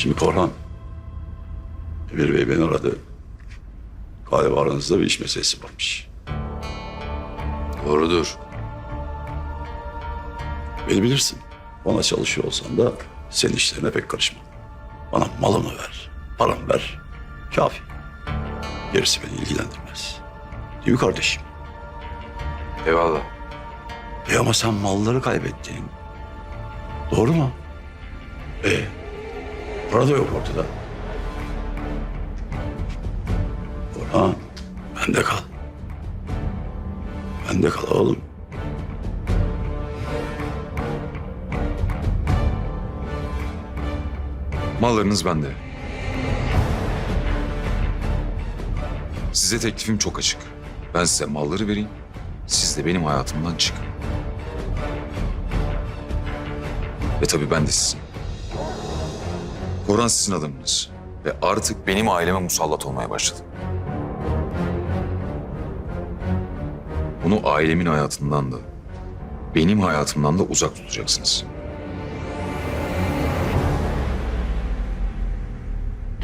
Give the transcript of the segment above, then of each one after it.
Şimdi Korhan. Emir Bey beni aradı. Galiba aranızda bir iş meselesi varmış. Doğrudur. Beni bilirsin. Bana çalışıyor olsan da senin işlerine pek karışmam. Bana malımı ver, paramı ver. Kafi. Gerisi beni ilgilendirmez. Değil mi kardeşim? Eyvallah. E ama sen malları kaybettin. Doğru mu? E para yok ortada. Orhan bende kal. Bende kal oğlum. Mallarınız bende. Size teklifim çok açık. Ben size malları vereyim. Siz de benim hayatımdan çıkın. Ve tabii ben de sizin. Koran sizin adamınız. Ve artık benim aileme musallat olmaya başladı. Onu ailemin hayatından da, benim hayatımdan da uzak tutacaksınız.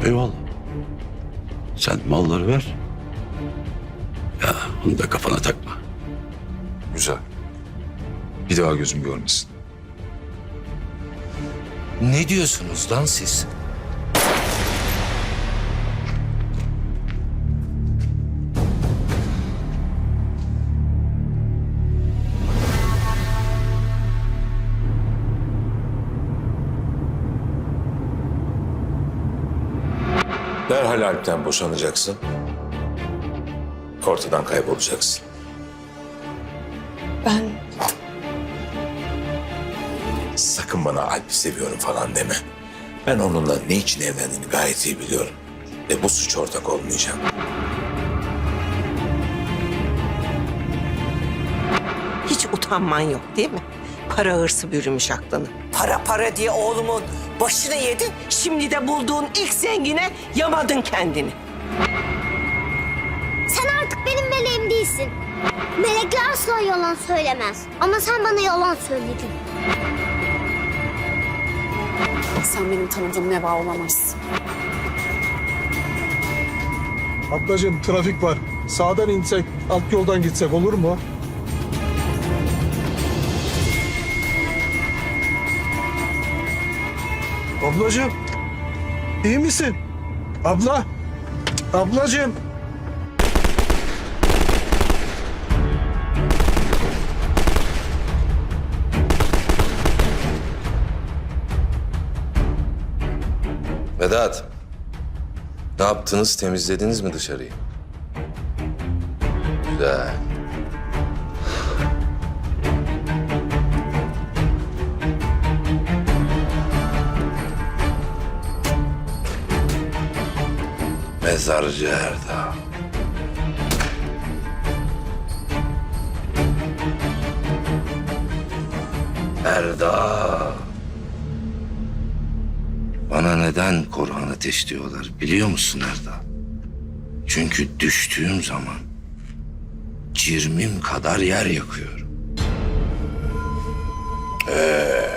Eyvallah. Sen malları ver. Ya onu da kafana takma. Güzel. Bir daha gözüm görmesin. Ne diyorsunuz lan siz? Derhal Alp'ten boşanacaksın. Ortadan kaybolacaksın. Ben Sakın bana Alp'i seviyorum falan deme. Ben onunla ne için evlendiğini gayet iyi biliyorum. Ve bu suç ortak olmayacağım. Hiç utanman yok değil mi? Para hırsı bürümüş aklını. Para para diye oğlumun başını yedin. Şimdi de bulduğun ilk zengine yamadın kendini. Sen artık benim meleğim değilsin. Melekler asla yalan söylemez. Ama sen bana yalan söyledin. sen benim tanıdığım Neva olamazsın. Ablacığım trafik var. Sağdan insek, alt yoldan gitsek olur mu? Ablacığım, iyi misin? Abla, ablacığım. Vedat. Ne yaptınız? Temizlediniz mi dışarıyı? Güzel. Mezarcı Erda. Erda. Bana neden Korhan Ateş diyorlar biliyor musun Erda? Çünkü düştüğüm zaman cirmim kadar yer yakıyorum. Ee,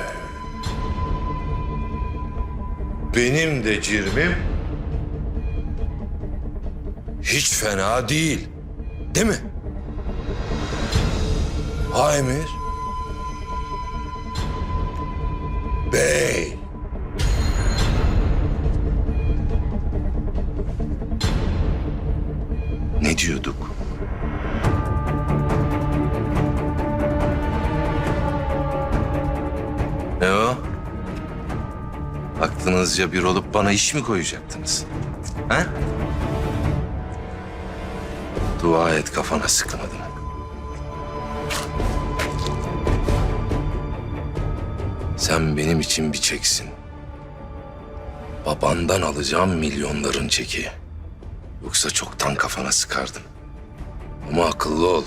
benim de cirmim hiç fena değil. Değil mi? Haymir. Bey. Ne diyorduk? Ne o? Aklınızca bir olup bana iş mi koyacaktınız? Ha? Dua et kafana sıkmadım. Sen benim için bir çeksin. Babandan alacağım milyonların çeki. Yoksa çoktan kafana sıkardım. Ama akıllı ol.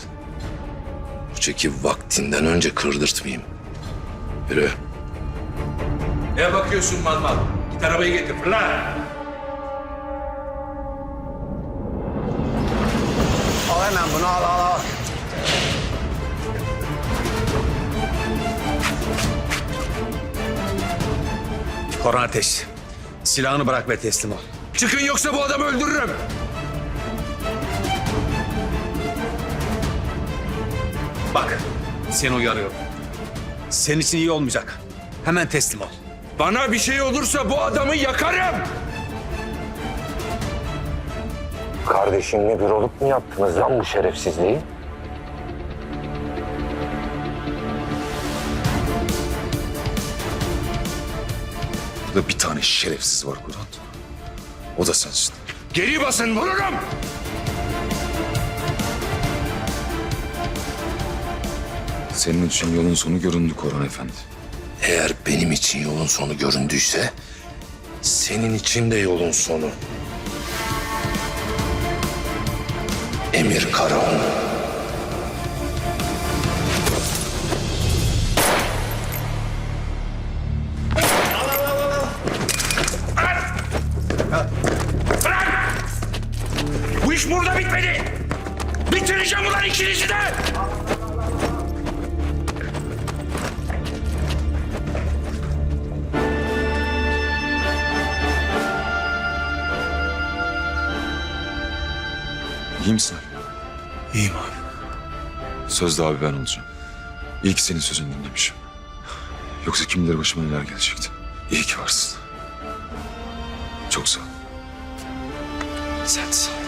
Bu çeki vaktinden önce kırdırtmayayım. Yürü. Ne bakıyorsun mal mal? Git arabayı getir fırla. Korhan Ateş. Silahını bırak ve teslim ol. Çıkın yoksa bu adamı öldürürüm. Bak, seni uyarıyorum. Senin için iyi olmayacak. Hemen teslim ol. Bana bir şey olursa bu adamı yakarım. Kardeşinle bir olup mu yaptınız lan bu şerefsizliği? Burada bir tane şerefsiz var Kur'an. O da sensin. Geri basın vururum. Senin için yolun sonu göründü Koran Efendi. Eğer benim için yolun sonu göründüyse senin için de yolun sonu. Emir Karahan. Bitireceğim ulan ikinizi de. İyi misin? İyiyim abi. Sözde abi ben olacağım. İyi ki senin sözünü dinlemişim. Yoksa kim bilir başıma neler gelecekti. İyi ki varsın. Çok sağ ol. Sen sağ ol.